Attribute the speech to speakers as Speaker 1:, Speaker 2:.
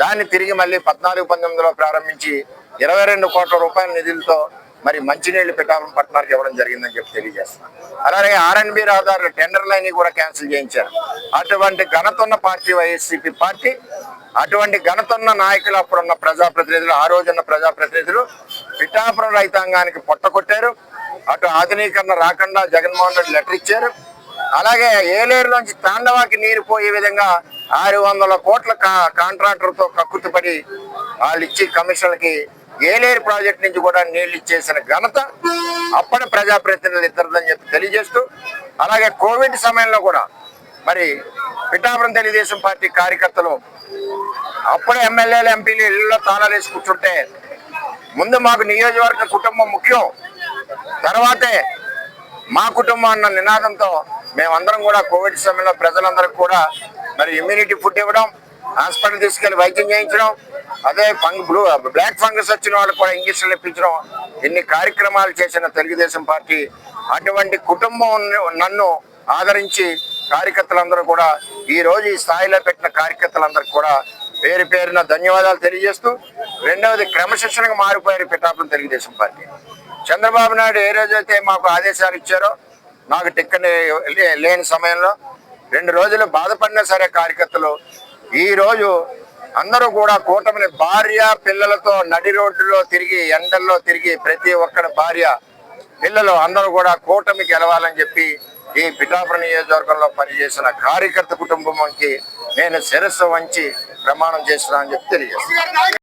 Speaker 1: దాన్ని తిరిగి మళ్ళీ పద్నాలుగు పంతొమ్మిదిలో ప్రారంభించి ఇరవై రెండు కోట్ల రూపాయల నిధులతో మరి మంచినీళ్ళు పిఠాపురం పట్టణానికి ఇవ్వడం జరిగిందని చెప్పి తెలియజేస్తున్నాను అలాగే ఆర్ఎన్బి రహదారుల టెండర్ లైన్ కూడా క్యాన్సిల్ చేయించారు. అటువంటి ఘనతున్న పార్టీ వైఎస్సీపీ పార్టీ అటువంటి ఘనతున్న నాయకులు అప్పుడున్న ప్రజాప్రతినిధులు ఆ రోజున్న ప్రజాప్రతినిధులు పిఠాపురం రైతాంగానికి పొట్టకొట్టారు అటు ఆధునీకరణ రాకుండా జగన్మోహన్ రెడ్డి లెటర్ ఇచ్చారు. అలాగే ఏలేరులోంచి తాండవాకి నీరు పోయే విధంగా ఆరు వందల కోట్ల కా- కాంట్రాక్టర్తో కక్కుర్తిపడి వాళ్ళు ఇచ్చి కమిషన్లకి ఏలేరు ప్రాజెక్ట్ నుంచి కూడా నీళ్ళు ఇచ్చేసిన ఘనత అప్పటి ప్రజాప్రతినిధులు ఇద్దరిదని చెప్పి తెలియజేస్తూ అలాగే కోవిడ్ సమయంలో కూడా మరి పిఠాపురం తెలుగుదేశం పార్టీ కార్యకర్తలు అప్పుడే ఎమ్మెల్యేలు ఎంపీలు ఇళ్ళలో తాళాలేసి కూర్చుంటే ముందు మాకు నియోజకవర్గ కుటుంబం ముఖ్యం తర్వాతే మా కుటుంబం అన్న నినాదంతో మేమందరం కూడా కోవిడ్ సమయంలో ప్రజలందరికీ కూడా మరి ఇమ్యూనిటీ ఫుడ్ ఇవ్వడం హాస్పిటల్ తీసుకెళ్ళి వైద్యం చేయించడం అదే ఫంగ్ బ్లూ బ్లాక్ ఫంగస్ వచ్చిన వాళ్ళకి కూడా ఇంజక్షన్లు ఇప్పించడం ఇన్ని కార్యక్రమాలు చేసిన తెలుగుదేశం పార్టీ అటువంటి కుటుంబం నన్ను ఆదరించి కార్యకర్తలందరూ కూడా ఈ రోజు ఈ స్థాయిలో పెట్టిన కార్యకర్తలందరూ కూడా పేరు పేరున ధన్యవాదాలు తెలియజేస్తూ రెండవది క్రమశిక్షణగా మారిపోయారు పిఠాపురం తెలుగుదేశం పార్టీ. చంద్రబాబు నాయుడు ఏ రోజైతే మాకు ఆదేశాలు ఇచ్చారో నాకు టిక్కని లేని సమయంలో రెండు రోజులు బాధపడినా సరే కార్యకర్తలు. ఈరోజు అందరూ కూడా కూటమిని భార్య పిల్లలతో నడి రోడ్డులో తిరిగి ఎండల్లో తిరిగి ప్రతి ఒక్కడి భార్య పిల్లలు అందరూ కూడా కూటమి గెలవాలని చెప్పి ఈ పిఠాపురం నియోజకవర్గంలో పనిచేసిన కార్యకర్త కుటుంబంకి నేను శిరస్సు వంచి ప్రమాణం చేస్తున్నానని చెప్పి తెలియజేస్తున్నాను.